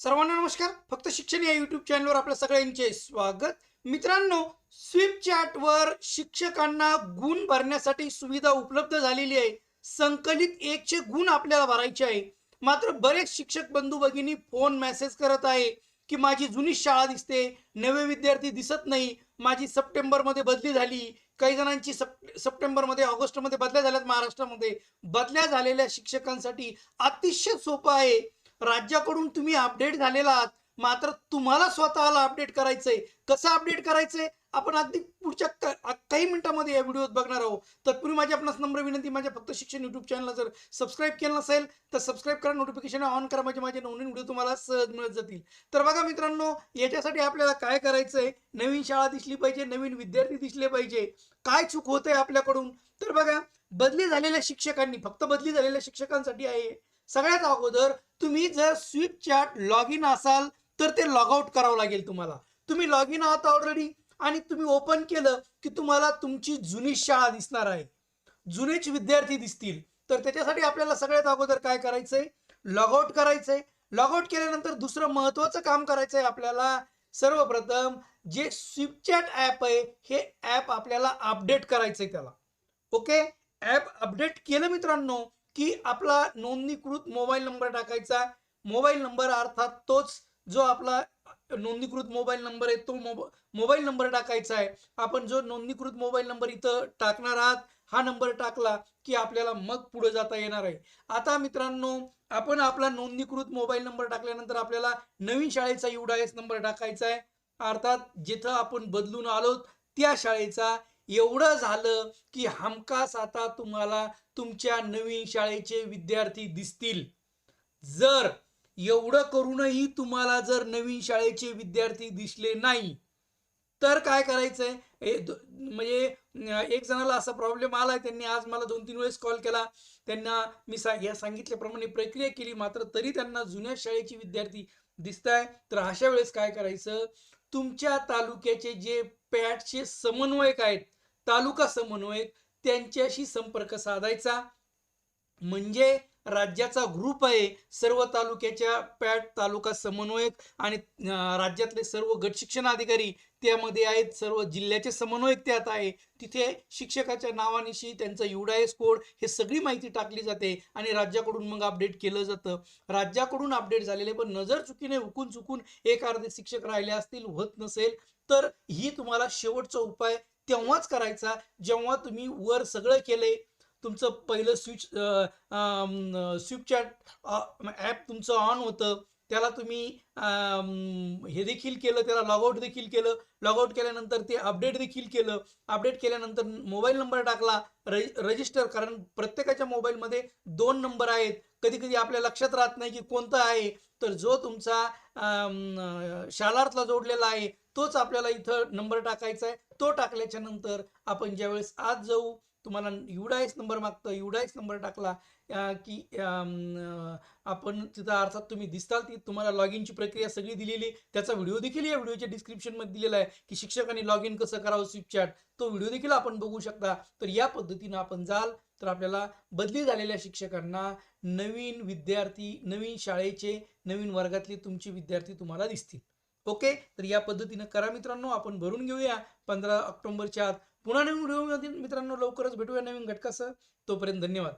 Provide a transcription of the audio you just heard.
सर्वांना नमस्कार. फक्त शिक्षण या युट्यूब चॅनलवर आपल्या सगळ्यांचे स्वागत. मित्रांनो स्विप चॅटवर शिक्षकांना गुण भरण्यासाठी सुविधा उपलब्ध झालेली आहे. संकलित एकशे गुण आपल्याला भरायचे आहे. मात्र बरेच शिक्षक बंधू भगिनी फोन मेसेज करत आहे की माझी जुनी शाळा दिसते नवे विद्यार्थी दिसत नाही माझी सप्टेंबरमध्ये बदली झाली काही जणांची सप सप्टेंबरमध्ये ऑगस्टमध्ये बदल्या झाल्यात महाराष्ट्रामध्ये. बदल्या झालेल्या शिक्षकांसाठी अतिशय सोपं आहे. राज्याकडून तुम्ही अपडेट झालेला आहात. मात्र तुम्हाला स्वतःला अपडेट करायचंय. कसं अपडेट करायचंय? आपण अगदी पुढच्या काही मिनिटांमध्ये या व्हिडिओत बघणार आहोत. तत्पूर्वी माझी आपणास नम्र विनंती माझ्या फक्त शिक्षण युट्यूब चॅनलला जर सबस्क्राईब केलं नसेल तर सबस्क्राईब करा नोटिफिकेशन ऑन करा म्हणजे माझे नवीन व्हिडिओ तुम्हाला सहज मिळत जातील. तर बघा मित्रांनो याच्यासाठी आपल्याला काय करायचंय? नवीन शाळा दिसली पाहिजे नवीन विद्यार्थी दिसले पाहिजे. काय चूक होत आहे आपल्याकडून? तर बघा बदली झालेल्या शिक्षकांनी फक्त बदली झालेल्या शिक्षकांसाठी आहे. सगळ्यात अगोदर तुम्ही जर स्विप चॅट लॉग इन असाल तर ते लॉग आउट करावं लागेल तुम्हाला. तुम्ही लॉग इन आहात ऑलरेडी आणि तुम्ही ओपन केलं की तुम्हाला तुमची जुनी शाळा दिसणार आहे. जुनेच विद्यार्थी दिसतील. तर त्याच्यासाठी आपल्याला सगळ्यात अगोदर काय करायचंय? लॉग आउट करायचंय. लॉग आउट केल्यानंतर दुसरं महत्वाचं काम करायचंय आपल्याला. सर्वप्रथम जे स्विपचॅट ॲप आहे हे ॲप आपल्याला अपडेट करायचंय त्याला. ओके ॲप अपडेट केलं मित्रांनो की आपला नोंदणीकृत मोबाईल नंबर टाकायचा. मोबाईल नंबर अर्थात तोच जो आपला नोंदणीकृत मोबाईल नंबर आहे तो मोबाईल नंबर टाकायचा आहे. आपण जो नोंदणीकृत मोबाईल नंबर इथं टाकणार आहात हा नंबर टाकला की आपल्याला मग पुढे जाता येणार आहे. आता मित्रांनो आपण आपला नोंदणीकृत मोबाईल नंबर टाकल्यानंतर आपल्याला नवीन शाळेचा युडायस नंबर टाकायचा आहे. अर्थात जिथं आपण बदलून आलो त्या शाळेचा एवढं झालं की हमखास आता तुम्हाला तुमच्या नवीन शाळेचे विद्यार्थी दिसतील. जर एवढं करूनही तुम्हाला जर नवीन शाळेचे विद्यार्थी दिसले नाही तर काय करायचंय? म्हणजे एक जणाला असा प्रॉब्लेम आलाय त्यांनी आज मला दोन तीन वेळेस कॉल केला. त्यांना मी सा या सांगितल्याप्रमाणे प्रक्रिया केली मात्र तरी त्यांना जुन्या शाळेचे विद्यार्थी दिसत आहे तर अशा वेळेस काय करायचं? तुमच्या तालुक्याचे जे पॅटचे समन्वयक आहेत तालुका समन्वयक त्यांच्याशी संपर्क साधायचा. म्हणजे राज्याचा ग्रुप आहे सर्व तालुक्याच्या पॅट तालुका समन्वयक आणि राज्यातले सर्व गट शिक्षण अधिकारी त्यामध्ये आहेत सर्व जिल्ह्याचे समन्वयक त्यात आहे. तिथे शिक्षकाच्या नावानिशी त्यांचा युडायस कोड हे सगळी माहिती टाकली जाते आणि राज्याकडून मग अपडेट केलं जातं. राज्याकडून अपडेट झालेले पण नजर चुकीने हुकून चुकून एक अर्धे शिक्षक राहिले असतील होत नसेल तर ही तुम्हाला शेवटचा उपाय तेव्हाच करायचा जेव्हा तुम्ही वर सगळं केलंय. तुमचं पहिलं स्विच स्विपचॅट ॲप तुमचं ऑन होतं. त्याला तुम्ही हे देखील केलं त्याला लॉगआउट देखील केलं. लॉगआउट केल्यानंतर ते अपडेट देखील केलं. अपडेट केल्यानंतर मोबाईल नंबर टाकला. रजिस्टर कारण प्रत्येकाच्या मोबाईलमध्ये दोन नंबर आहेत. कधी कधी आपल्या लक्षात राहत नाही की कोणता आहे. तर जो तुमचा शालार्थला जोडलेला आहे तोच आपल्याला इथं नंबर टाकायचा आहे. तो टाकल्याच्या नंतर आपण ज्यावेळेस आज जाऊ तुम्हाला युडायस नंबर मागतं युडायस नंबर टाकला की आपण तिथं अर्थात तुम्ही दिसताल ती तुम्हाला लॉग इनची प्रक्रिया सगळी दिलेली त्याचा व्हिडिओ देखील या व्हिडिओच्या डिस्क्रिप्शनमध्ये दिलेला आहे की शिक्षकांनी लॉग इन कसं करावं स्विपचॅट तो व्हिडिओ देखील आपण बघू शकता. तर या पद्धतीनं आपण जाल तर आपल्याला बदली झालेल्या शिक्षकांना नवीन विद्यार्थी नवीन शाळेचे नवीन वर्गातले तुमचे विद्यार्थी तुम्हाला दिसतील. ओके? तर या पद्धतीनं करा मित्रांनो आपण भरून घेऊया पंधरा ऑक्टोबरच्या आत. पुन्हा नवीन व्हिडिओमध्ये मित्रांनो लवकरच भेटूया नवीन घटकासह. तोपर्यंत धन्यवाद.